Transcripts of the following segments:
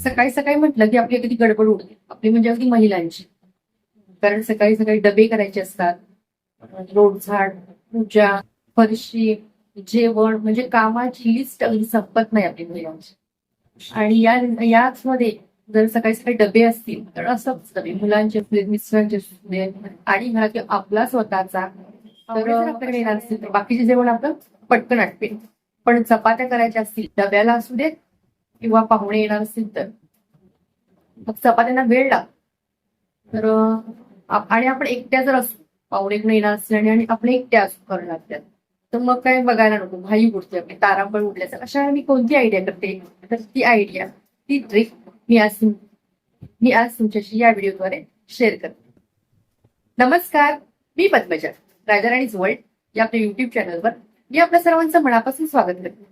सकाळी सकाळी म्हटलं की आपली अगदी गडबड उडते आपली म्हणजे अगदी महिलांची. कारण सकाळी सकाळी डबे करायचे असतात. रोडझाड पूजा फरशी जेवण म्हणजे कामाची लिस्ट अगदी संपत नाही आपली महिलांची. आणि या याच मध्ये जर सकाळी सकाळी डबे असतील तर असंच डबे मुलांचे असू मिस्टरांचे असू दे आणि घरात आपला स्वतःचा तर आपल्याकडे येणार असतील तर बाकीचे जेवण आपलं पटकन आटपेल. पण चपात्या करायच्या असतील डब्याला असू देत किंवा पाहुणे येणार असतील तर. मग चपात्यांना वेळ लागतो तर आणि आपण एकट्या जर असू पाहुणे कोणी येणार असतील आणि आपण एकट्या असू करणार त्यात तर मग काय बघायला नको भाई उठते आपली तारांबळ उठल्याचं अशा मी कोणती आयडिया करते? तर ती आयडिया ती ट्रिक मी आज मी आज तुमच्याशी या व्हिडिओद्वारे शेअर करते. नमस्कार मी पद्मजा राजाराणी वर्ल्ड या आपल्या युट्यूब चॅनलवर मी आपल्या सर्वांचं मनापासून स्वागत करते.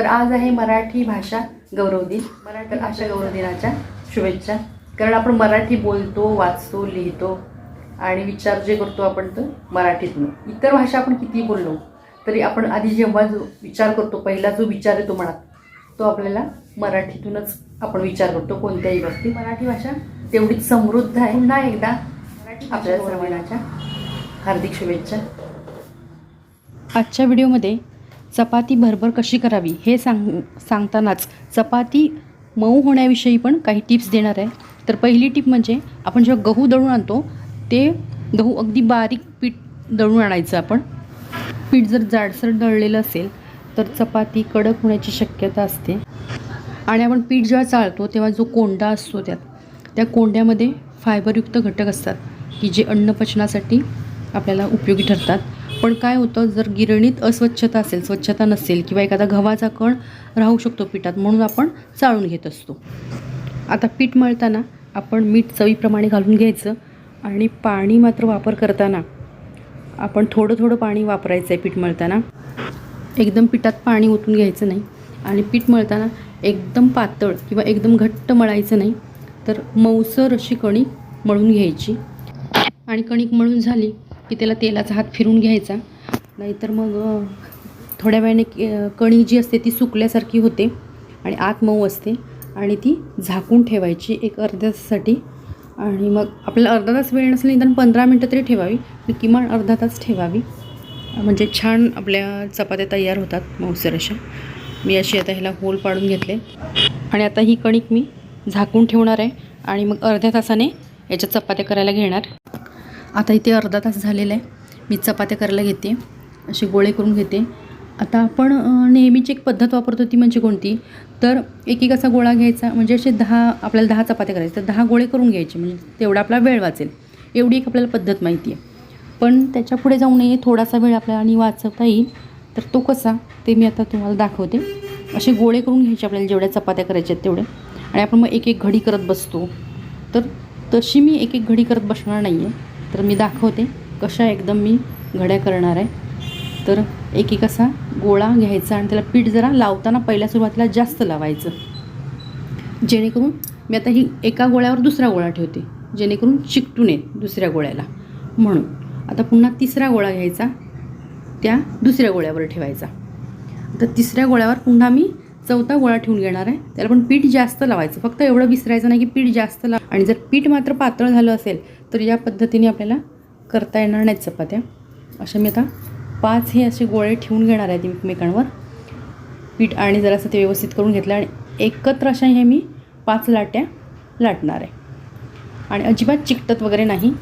तर आज आहे मराठी भाषा गौरव दिन. मराठी भाषा गौरव दिनाच्या शुभेच्छा. कारण आपण मराठी बोलतो वाचतो लिहितो आणि विचार जे करतो आपण तो मराठीतून. इतर भाषा आपण किती बोललो तरी आपण आधी जेव्हा जो विचार करतो पहिला जो विचार येतो मनात तो आपल्याला मराठीतूनच आपण विचार करतो कोणत्याही बाबतीत मराठी भाषा तेवढीच समृद्ध आहे. पुन्हा एकदा मराठी आपल्याला सर्वांच्या हार्दिक शुभेच्छा. आजच्या व्हिडिओमध्ये चपाती भरभर कशी करावी हे सांग सांगतानाच चपाती मऊ होण्याविषयी पण काही टिप्स देणार आहे. तर पहिली टिप म्हणजे आपण जेव्हा गहू दळून आणतो ते गहू अगदी बारीक पीठ दळून आणायचं आपण. पीठ जर जाडसर दळलेलं असेल तर चपाती कडक होण्याची शक्यता असते. आणि आपण पीठ जेव्हा चाळतो तेव्हा जो कोंडा असतो त्यात त्या कोंड्यामध्ये फायबरयुक्त घटक असतात की जे अन्नपचनासाठी आपल्याला उपयोगी ठरतात. पण काय होतं जर गिरणीत अस्वच्छता असेल स्वच्छता नसेल किंवा एखादा गव्हाचा कण राहू शकतो पिठात म्हणून आपण चाळून घेत असतो. आता पीठ मळताना आपण मीठ चवीप्रमाणे घालून घ्यायचं आणि पाणी मात्र वापर करताना आपण थोडं थोडं पाणी वापरायचं आहे पीठ मळताना. एकदम पिठात पाणी ओतून घ्यायचं नाही आणि पीठ मळताना एकदम पातळ किंवा एकदम घट्ट मळायचं नाही तर मऊसर अशी कणिक मळून घ्यायची. आणि कणिक मळून झाली की त्याला तेलाचा हात फिरून घ्यायचा. नाहीतर मग थोड्या वेळाने कणी जी असते ती सुकल्यासारखी होते आणि आत मऊ असते आणि ती झाकून ठेवायची एक अर्ध्या तासासाठी. आणि मग आपल्याला अर्धा तास वेळ नसेल निदान पंधरा मिनटं तरी ठेवावी. पण किमान अर्धा तास ठेवावी. म्हणजे छान आपल्या चपात्या तयार होतात मऊसर अशा. मी अशी आता ह्याला होल पाडून घेतले. आणि आता ही कणिक मी झाकून ठेवणार आहे. आणि मग अर्ध्या तासाने याच्या चपात्या करायला घेणार. आता इथे अर्धा तास झालेला आहे. मी चपात्या करायला घेते. असे गोळे करून घेते. आता आपण नेहमीची एक पद्धत वापरतो ती म्हणजे कोणती? तर एक एक असा गोळा घ्यायचा. म्हणजे असे दहा आपल्याला दहा चपात्या करायच्या. तर दहा गोळे करून घ्यायचे. म्हणजे तेवढा आपला वेळ वाचेल. एवढी एक आपल्याला पद्धत माहिती आहे. पण त्याच्या पुढे जाऊ नये. थोडासा वेळ आपल्याला आणि वाचवता येईल. तर तो कसा? ते मी आता तुम्हाला दाखवते. असे गोळे करून घ्यायचे आपल्याला जेवढ्या चपात्या करायच्या आहेत तेवढे आणि आपण मग एक एक घडी करत बसतो. तर तशी मी एक एक घडी करत बसणार नाही आहे तर मी दाखवते कशा एकदम मी घड्या करणार आहे. तर एक एक असा गोळा घ्यायचा आणि त्याला पीठ जरा लावताना पहिल्या सुरुवातीला जास्त लावायचं. जेणेकरून मी आता ही एका गोळ्यावर दुसरा गोळा ठेवते. जेणेकरून चिकटू नये दुसऱ्या गोळ्याला. म्हणून आता पुन्हा तिसरा गोळा घ्यायचा. त्या दुसऱ्या गोळ्यावर ठेवायचा. तर तिसऱ्या गोळ्यावर पुन्हा मी चौथा गोळा ठेवून घेणार आहे. त्याला पण पीठ जास्त लावायचं. फक्त एवढं विसरायचं नाही की पीठ जास्त लाव. आणि जर पीठ मात्र पातळ झालं असेल तर या पद्धतीने आपल्याला करता येणार नाहीत चपात्या. अशा मी आता पाच हे असे गोळे ठेवून घेणार आहेत एकमेकांवर. पीठ आणि जरासं ते व्यवस्थित करून घेतलं आणि एकत्र अशा हे मी पाच लाट्या लाटणार आहे. आणि अजिबात चिकटत वगैरे नाही.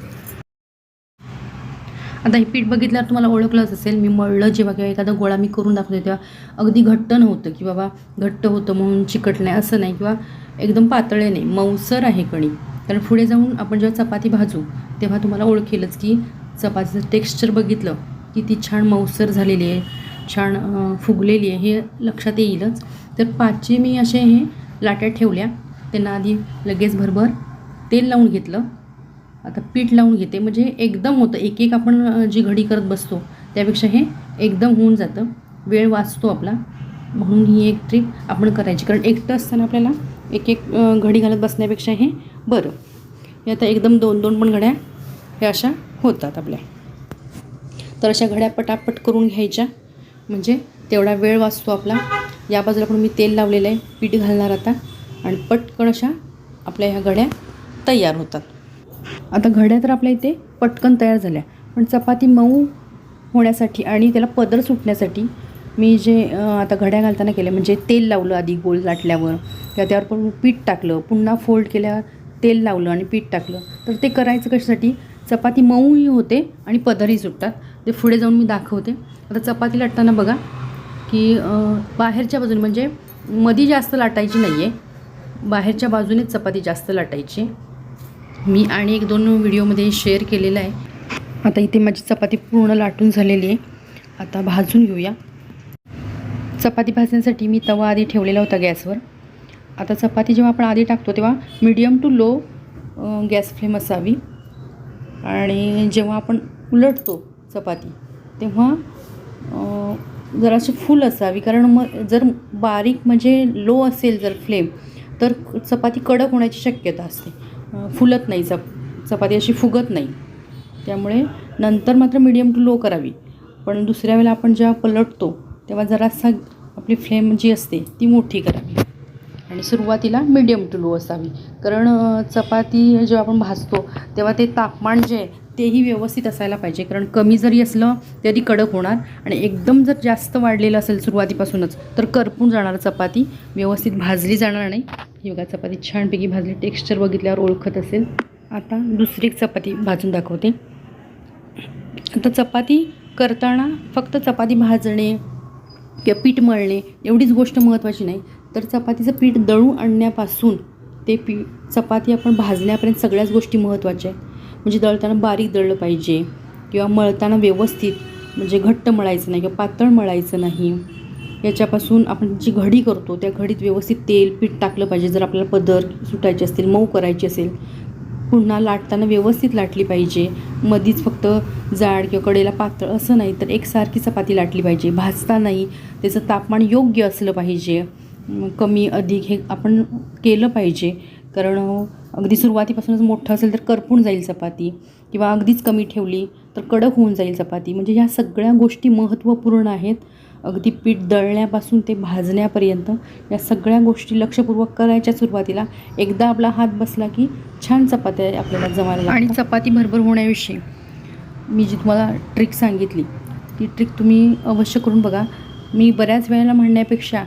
आता हे पीठ बघितल्यावर तुम्हाला ओळखलंच असेल मी मळलं जेव्हा किंवा एखादा गोळा मी करून दाखवते तेव्हा अगदी घट्ट नव्हतं की बाबा घट्ट होतं म्हणून चिकट नाही असं नाही किंवा एकदम पातळे नाही मऊसर आहे कणी. कारण पुढे जाऊन आपण जेव्हा चपाती भाजू तेव्हा तुम्हाला ओळखेलच की चपातीचं टेक्स्चर बघितलं की ती छान मऊसर झालेली आहे छान फुगलेली आहे हे लक्षात येईलच. तर पाचशे मी असे हे लाट्या ठेवल्या त्यांना आधी लगेच भरभर तेल लावून घेतलं. आता पीठ लावून घेते. म्हणजे एकदम होतं. एक एक आपण जी घडी करत बसतो त्यापेक्षा हे एकदम होऊन जातं. वेळ वाचतो आपला. म्हणून ही एक ट्रिक आपण करायची. कारण एकटं असताना आपल्याला एक एक घडी घालत बसण्यापेक्षा हे बरं. हे आता एकदम दोन दोन पण घड्या हे अशा होतात आपल्या. तर अशा घड्या पटापट करून घ्यायच्या. म्हणजे तेवढा वेळ वाचतो आपला. या बाजूला पण मी तेल लावलेलं आहे. पीठ घालणार आता. आणि पटकन अशा आपल्या ह्या घड्या तयार होतात. आता घड्या तर आपल्या इथे पटकन तयार झाल्या. पण चपाती मऊ होण्यासाठी आणि त्याला पदर सुटण्यासाठी मी जे आता घड्या घालताना केले म्हणजे तेल लावलं आधी गोल लाटल्यावर किंवा त्यावर पण पीठ टाकलं पुन्हा फोल्ड केल्यावर तेल लावलं आणि पीठ टाकलं. तर ते करायचं कशासाठी? चपाती मऊही होते आणि पदरही सुटतात. ते पुढे जाऊन मी दाखवते. आता चपाती लाटताना बघा की बाहेरच्या बाजूने म्हणजे मधी जास्त लाटायची नाही आहे बाहेरच्या बाजूनेच चपाती जास्त लाटायची. मी आणि एक दोन व्हिडिओमध्ये शेअर केलेला आहे. आता इथे माझी चपाती पूर्ण लाटून झालेली आहे. आता भाजून घेऊया. चपाती भाजण्यासाठी मी तवा आधी ठेवलेला होता गॅसवर. आता चपाती जेव्हा आपण आधी टाकतो तेव्हा medium to low gas flame असावी. आणि जेव्हा आपण उलटतो चपाती तेव्हा जराशी फुल असावी. कारण मग जर बारीक म्हणजे लो असेल जर फ्लेम तर चपाती कडक होण्याची शक्यता असते. फुलत नाही चप चपाती अशी फुगत नाही. त्यामुळे नंतर मात्र मीडियम टू लो करावी. पण दुसऱ्या वेळेला आपण जेव्हा पलटतो तेव्हा जरासा आपली फ्लेम जी असते ती मोठी करावी. आणि सुरुवातीला मीडियम टू लो असावी. कारण चपाती जेव्हा आपण भाजतो तेव्हा ते तापमान जे आहे तेही व्यवस्थित असायला पाहिजे. कारण कमी जरी असलं तरी कडक होणार. आणि एकदम जर जास्त वाढलेलं असेल सुरुवातीपासूनच तर करपून जाणार चपाती. व्यवस्थित भाजली जाणार नाही. ही बघा चपाती छानपैकी भाजली. टेक्स्चर बघितल्यावर ओळखत असेल. आता दुसरी एक चपाती भाजून दाखवते. आता चपाती करताना फक्त चपाती भाजणे किंवा पीठ मळणे एवढीच गोष्ट महत्त्वाची नाही. तर चपातीचं पीठ दळून आणण्यापासून ते पी चपाती आपण भाजण्यापर्यंत सगळ्याच गोष्टी महत्त्वाच्या आहेत. म्हणजे दळताना बारीक दळलं पाहिजे किंवा मळताना व्यवस्थित म्हणजे घट्ट मळायचं नाही किंवा पातळ मळायचं नाही. याच्यापासून आपण जी घडी करतो त्या घडीत व्यवस्थित तेल पीठ टाकलं पाहिजे. जर आपल्याला पदर सुटायचे असतील मऊ करायची असेल पुन्हा लाटताना व्यवस्थित लाटली पाहिजे. मधीच फक्त जाड किंवा कडेला पातळ असं नाही तर एकसारखी चपाती लाटली पाहिजे. भाजतानाही त्याचं तापमान योग्य असलं पाहिजे. कमी अधिक हे आपण केलं पाहिजे. कारण अगदी सुरुवातीपासूनच मोठं असेल तर करपून जाईल चपाती. किंवा अगदीच कमी ठेवली तर कडक होऊन जाईल चपाती. म्हणजे ह्या सगळ्या गोष्टी महत्त्वपूर्ण आहेत. अगदी पीठ दळण्यापासून ते भाजण्यापर्यंत या सगळ्या गोष्टी लक्षपूर्वक करायच्या सुरुवातीला. एकदा आपला हात बसला की छान चपात्या आपल्याला जमायला आणि चपाती भरभर होण्याविषयी मी जी तुम्हाला ट्रिक सांगितली ती ट्रिक तुम्ही अवश्य करून बघा. मी बऱ्याच वेळेला म्हणण्यापेक्षा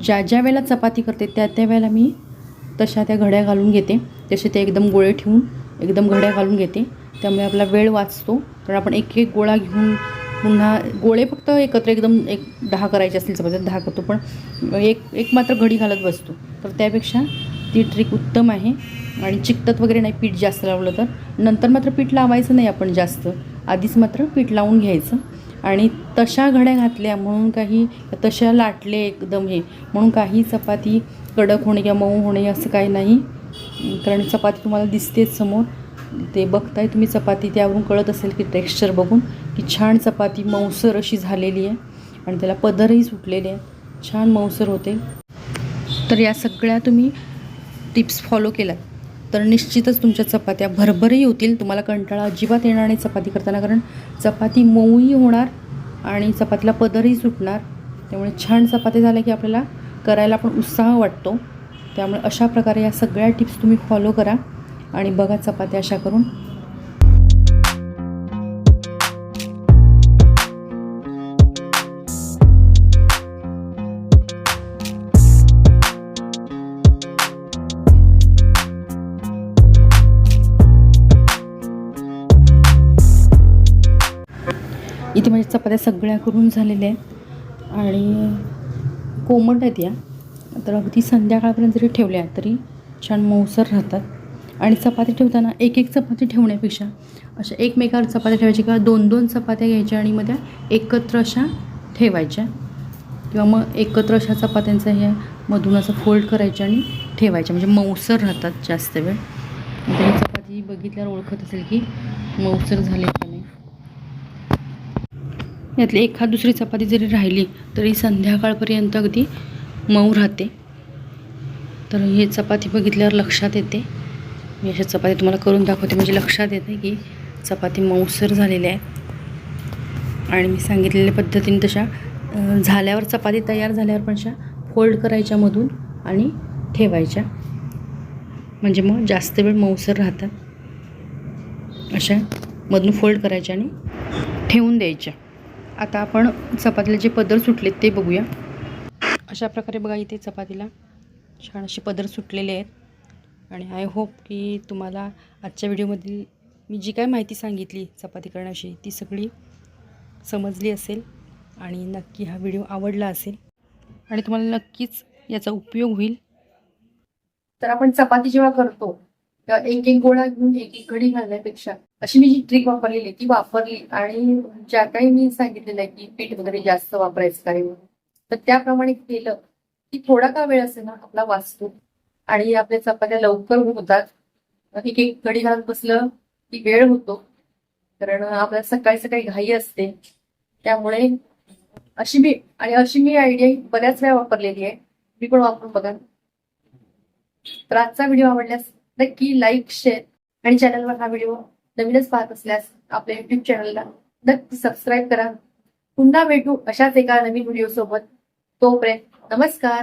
ज्या ज्या वेळेला चपाती करते त्या त्या वेळेला मी तशा त्या घड्या घालून घेते. तसे ते एकदम गोळे ठेवून एकदम घड्या घालून घेते. त्यामुळे आपला वेळ वाचतो. कारण आपण एक एक गोळा घेऊन पुन्हा गोळे फक्त एकत्र एकदम एक दहा करायचे असतील चपात्या दहा करतो. पण एक एक मात्र घडी घालत बसतो. तर त्यापेक्षा ती ट्रिक उत्तम आहे. आणि चिकटत वगैरे नाही पीठ जास्त लावलं तर. नंतर मात्र पीठ लावायचं नाही आपण जास्त. आधीच मात्र पीठ लावून घ्यायचं. आणि तशा घड्या घातल्या म्हणून काही तशा लाटले एकदम हे. म्हणून काही चपाती कडक होणे किंवा मऊ होणे असं काही नाही. कारण चपाती तुम्हाला दिसतेच समोर. ते बघताय तुम्ही चपाती त्यावरून कळत असेल की टेक्स्चर बघून की छान चपाती मऊसर अशी झालेली आहे आणि त्याला पदरही सुटलेले आहे छान मऊसर होते. तर या सगळ्या तुम्ही टिप्स फॉलो केल्या तर निश्चितच तुमच्या चपात्या भरभरही होतील. तुम्हाला कंटाळा अजिबात येणार नाही चपाती करताना कारण चपाती मऊही होणार आणि चपातीला पदरही सुटणार. त्यामुळे छान चपात्या झाल्या की आपल्याला करायला पण उत्साह वाटतो. त्यामुळे अशा प्रकारे या सगळ्या टिप्स तुम्ही फॉलो करा आणि बघा चपात्या अशा करून चपात्या सगळ्या करून झालेल्या आहेत. आणि कोमट आहेत या. तर अगदी संध्याकाळपर्यंत जरी ठेवल्या तरी छान मऊसर राहतात. आणि चपाती ठेवताना एक एक चपाती ठेवण्यापेक्षा अशा एकमेकावर चपात्या ठेवायच्या किंवा दोन दोन चपात्या घ्यायच्या आणि मग त्या एकत्र अशा ठेवायच्या. किंवा मग एकत्र अशा चपात्यांचा हे मधून असं फोल्ड करायच्या आणि ठेवायच्या. म्हणजे मऊसर राहतात जास्त वेळ. चपाती बघितल्यावर ओळखत असेल की मऊसर झाले यातली एखाद दुसरी चपाती जरी राहिली तरी संध्याकाळपर्यंत अगदी मऊ राहते. तर हे चपाती बघितल्यावर लक्षात येते. मी अशा चपाती तुम्हाला करून दाखवते. म्हणजे लक्षात येते की चपाती मऊसर झालेल्या आहेत आणि मी सांगितलेल्या पद्धतीने तशा झाल्यावर चपाती तयार झाल्यावर पण अशा फोल्ड करायच्या मधून आणि ठेवायच्या. म्हणजे मग जास्त वेळ मऊसर राहतात. अशा मधून फोल्ड करायच्या आणि ठेवून द्यायच्या. आता आपण चपातीला जे पदर सुटलेत ते बघूया. अशा प्रकारे बघा इथे चपातीला छान असे पदर सुटलेले आहेत. आणि आय होप की तुम्हाला आजच्या व्हिडिओमधील मी जी काय माहिती सांगितली चपाती करण्याविषयी ती सगळी समजली असेल आणि नक्की हा व्हिडिओ आवडला असेल आणि तुम्हाला नक्कीच याचा उपयोग होईल. तर आपण चपाती जेव्हा करतो एक एक गोळा घेऊन एक एक घडी घालण्यापेक्षा अशी मी जी ट्रिक वापरलेली ती वापरली आणि ज्या काही मी सांगितलेलं आहे की पीठ वगैरे जास्त वापरायचं काय म्हणून, तर त्याप्रमाणे केलं की थोडा का वेळ असेल ना आपला वाचतो आणि आपल्या चपात्या लवकर होतात. एक एक घडी घालत बसलं की वेळ होतो. कारण आपल्याला सकाळी सकाळी घाई असते. त्यामुळे अशी मी आणि अशी मी आयडिया बऱ्याच वेळा वापरलेली आहे. मी पण वापरून बघा. तर आजचा व्हिडिओ आवडल्यास नक्की लाईक शेअर आणि चॅनलवर हा व्हिडिओ नवीनच पाहत असल्यास आपल्या युट्यूब चॅनलला नक्की सबस्क्राईब करा. पुन्हा भेटू अशाच एका नवीन व्हिडिओ सोबत. तोपर्यंत नमस्कार.